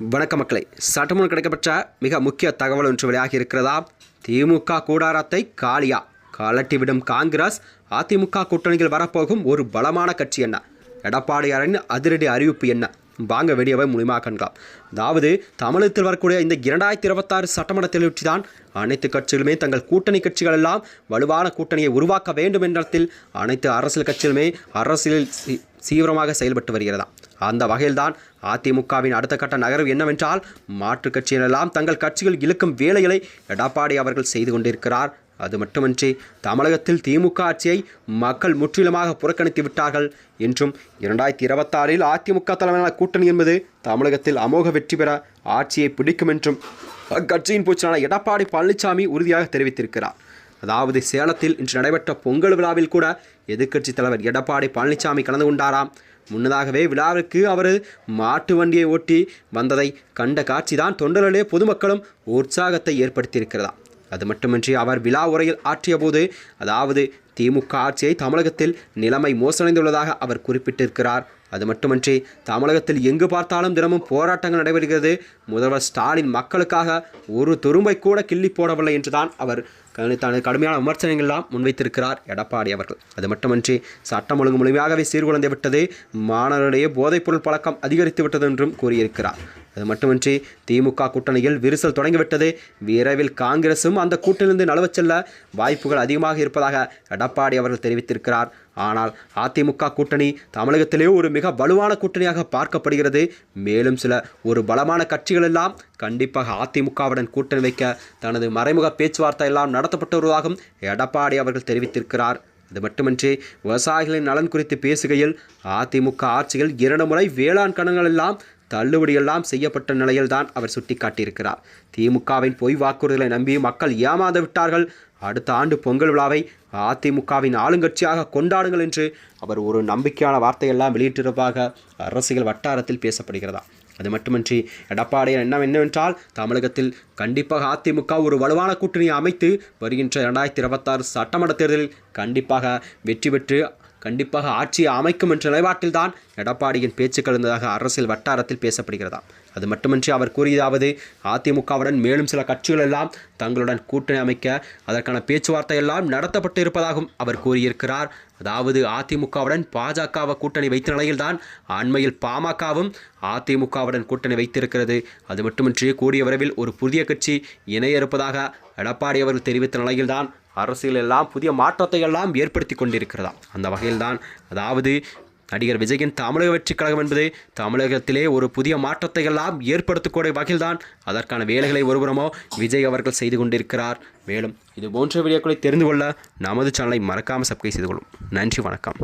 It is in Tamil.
வணக்க மக்களை. சட்டமன்றம் கிடைக்கப்பட்ட மிக முக்கிய தகவல் ஒன்று வெளியாகி இருக்கிறதா? திமுக கூடாரத்தை காலியா. கலட்டிவிடும் காங்கிரஸ் அதிமுக கூட்டணியில் வரப்போகும் ஒரு பலமான கட்சி என்ன? எடப்பாடியாரின் அதிரடி அறிவிப்பு என்ன? வாங்க வெளியவை மூலியமாக கண்காம் அதாவது தமிழகத்தில் வரக்கூடிய இந்த இரண்டாயிரத்தி இருபத்தாறு சட்டமன்ற தேர்தலை தான் அனைத்து கட்சிகளுமே தங்கள் கூட்டணி கட்சிகள் எல்லாம் வலுவான கூட்டணியை உருவாக்க வேண்டும் என்றத்தில் அனைத்து அரசியல் கட்சிகளுமே அரசியலில் சி- தீவிரமாக செயல்பட்டு வருகிறதா? அந்த வகையில்தான் அதிமுகவின் அடுத்த கட்ட நகர்வு என்னவென்றால் மாற்றுக் கட்சியினெல்லாம் தங்கள் கட்சிகள் இழுக்கும் வேலைகளை எடப்பாடி அவர்கள் செய்து கொண்டிருக்கிறார். அது மட்டுமின்றி தமிழகத்தில் திமுக ஆட்சியை மக்கள் முற்றிலுமாக புறக்கணித்து விட்டார்கள். என்றும் இரண்டாயிரத்தி இருபத்தாறில் அதிமுக தலைமையிலான கூட்டணி என்பது தமிழகத்தில் அமோக வெற்றி பெற ஆட்சியை பிடிக்கும் என்றும் அக்கட்சியின் பூச்சலான எடப்பாடி பழனிசாமி உறுதியாக தெரிவித்திருக்கிறார். அதாவது சேலத்தில் இன்று நடைபெற்ற பொங்கல் விழாவில் கூட எதிர்க்கட்சித் தலைவர் எடப்பாடி பழனிசாமி கலந்து கொண்டாராம். முன்னதாகவே விழாவிற்கு அவர் மாட்டு வண்டியை ஓட்டி வந்ததை கண்ட காட்சிதான் தொண்டர்களே பொதுமக்களும் உற்சாகத்தை ஏற்படுத்தியிருக்கிறதா. அது மட்டுமின்றி அவர் விழா உரையில் ஆற்றிய போது அதாவது திமுக ஆட்சியை தமிழகத்தில் நிலைமை மோசடைந்துள்ளதாக அவர் குறிப்பிட்டிருக்கிறார். அது மட்டுமின்றி தமிழகத்தில் எங்கு பார்த்தாலும் தினமும் போராட்டங்கள் நடைபெறுகிறது. முதல்வர் ஸ்டாலின் மக்களுக்காக ஒரு துரும்பை கூட கிள்ளி போடவில்லை என்றுதான் அவர் தனது கடுமையான விமர்சனங்கள்லாம் முன்வைத்திருக்கிறார் எடப்பாடி அவர்கள். அது மட்டுமன்றி சட்டம் ஒழுங்கு முழுமையாகவே சீர்குலைந்து விட்டது. மாணவர்களிடையே போதைப்பொருள் பழக்கம் அதிகரித்து விட்டது என்றும் கூறியிருக்கிறார். அது மட்டுமின்றி திமுக கூட்டணியில் விரிசல் தொடங்கிவிட்டது. விரைவில் காங்கிரசும் அந்த கூட்டணியிலிருந்து நழுவச் செல்ல வாய்ப்புகள் அதிகமாக இருப்பதாக எடப்பாடி அவர்கள் தெரிவித்திருக்கிறார். ஆனால் அதிமுக கூட்டணி தமிழகத்திலே ஒரு மிக வலுவான கூட்டணியாக பார்க்கப்படுகிறது. மேலும் சில ஒரு பலமான கட்சிகள் எல்லாம் கண்டிப்பாக அதிமுகவுடன் கூட்டணி வைக்க தனது மறைமுக பேச்சுவார்த்தை எல்லாம் நடத்தப்பட்டு வருவதாகவும் எடப்பாடி அவர்கள் தெரிவித்திருக்கிறார். அது மட்டுமின்றி விவசாயிகளின் நலன் குறித்து பேசுகையில் அதிமுக ஆட்சியில் இரண்டு முறை வேளாண் கடன்கள் எல்லாம் தள்ளுபடியெல்லாம் செய்யப்பட்ட நிலையில்தான் அவர் சுட்டிக்காட்டியிருக்கிறார். திமுகவின் பொய் வாக்குறுதிகளை நம்பி மக்கள் ஏமாந்து விட்டார்கள். அடுத்த ஆண்டு பொங்கல் விழாவை அதிமுகவின் ஆளுங்கட்சியாக கொண்டாடுங்கள் என்று அவர் ஒரு நம்பிக்கையான வார்த்தையெல்லாம் வெளியிட்டிருப்பதாக அரசியல் வட்டாரத்தில் பேசப்படுகிறதா? அது மட்டுமின்றி எடப்பாடியார் என்ன என்னவென்றால் தமிழகத்தில் கண்டிப்பாக அதிமுக ஒரு வலுவான கூட்டணியை அமைத்து வருகின்ற இரண்டாயிரத்தி இருபத்தாறு சட்டமன்ற தேர்தலில் கண்டிப்பாக வெற்றி பெற்று கண்டிப்பாக ஆட்சியை அமைக்கும் என்ற நிலைப்பாட்டில்தான் எடப்பாடியின் பேச்சுக்கள் இருந்ததாக அரசியல் வட்டாரத்தில் பேசப்படுகிறதா அது மட்டுமின்றி அவர் கூறியதாவது அதிமுகவுடன் மேலும் சில கட்சிகள் எல்லாம் தங்களுடன் கூட்டணி அமைக்க அதற்கான பேச்சுவார்த்தை எல்லாம் நடத்தப்பட்டு இருப்பதாகவும் அவர் கூறியிருக்கிறார். அதாவது அதிமுகவுடன் பாஜகவை கூட்டணி வைத்த நிலையில்தான் அண்மையில் பாமகவும் அதிமுகவுடன் கூட்டணி வைத்திருக்கிறது. அது மட்டுமின்றி கூடிய விரைவில் ஒரு புதிய கட்சி இணைய இருப்பதாக எடப்பாடி அவர்கள் தெரிவித்த நிலையில்தான் அரசியல் எல்லாம் புதிய மாற்றத்தை எல்லாம் ஏற்படுத்தி கொண்டிருக்கிறதா? அந்த வகையில்தான் அதாவது நடிகர் விஜயின் தமிழக வெற்றிக் கழகம் என்பது தமிழகத்திலே ஒரு புதிய மாற்றத்தை எல்லாம் ஏற்படுத்தக்கூடிய வகையில்தான் அதற்கான வேலைகளை ஒருபுறமோ விஜய் அவர்கள் செய்து கொண்டிருக்கிறார். மேலும் இது போன்ற வீடியோக்களை தெரிந்து கொள்ள நமது சேனலை மறக்காமல் சப்ஸ்கிரைப் செய்து கொள்ளும். நன்றி வணக்கம்.